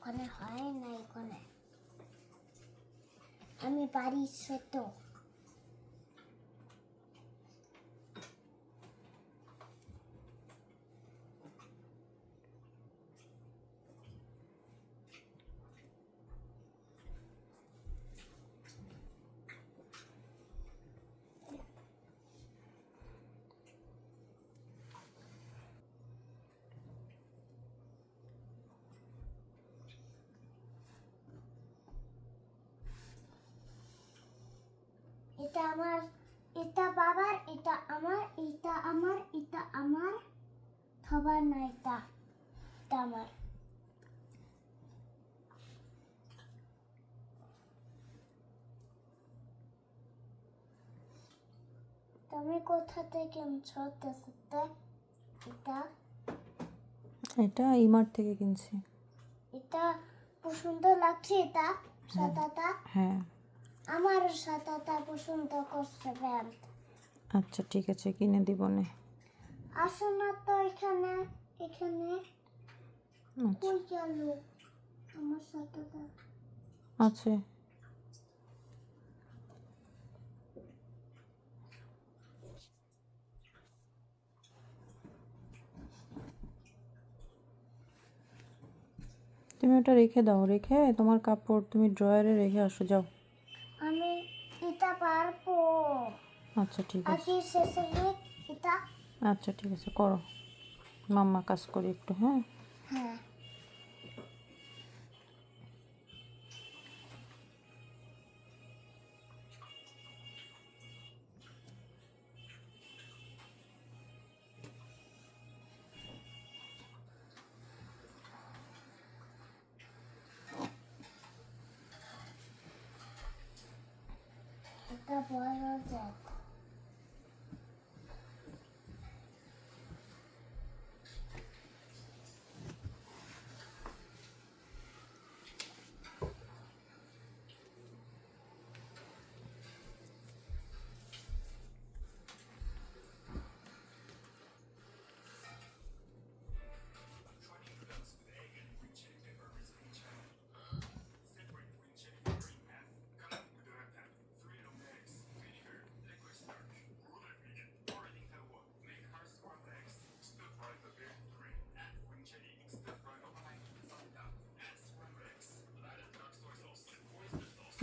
হয় হয় না এখানে আমি বাড়ি ছোট এটা আমার এটা বাবার এটা আমার এটা আমার এটা আমার সবার না এটা এটা আমার। তুমি কোথা থেকে ছোটতে এটা? এটা ইমার থেকে কিনছি। এটা খুব সুন্দর লাগছে এটা সাদাটা। হ্যাঁ। আমার সাথে সাদাটা পছন্দ করছে ব্যান্ড আচ্ছা ঠিক আছে কিনে দিব নে। আসো না তো এখানে এখানে। আচ্ছা। কই গেল? আমার সাদাটা আছে। তুমি ওটা রেখে দাও রেখে তোমার কাপড় তুমি ড্রয়ারে রেখে আসো যাও। এটা পারব আচ্ছা ঠিক আছে। শেষে এটা আচ্ছা ঠিক আছে করো। মাম্মা কাজ করি একটু হ্যাঁ? হ্যাঁ। এটা বড়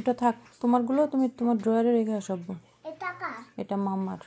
এটা থাক তোমারগুলো তুমি তোমার ড্রয়ারে রেখে আসব। এটা কার?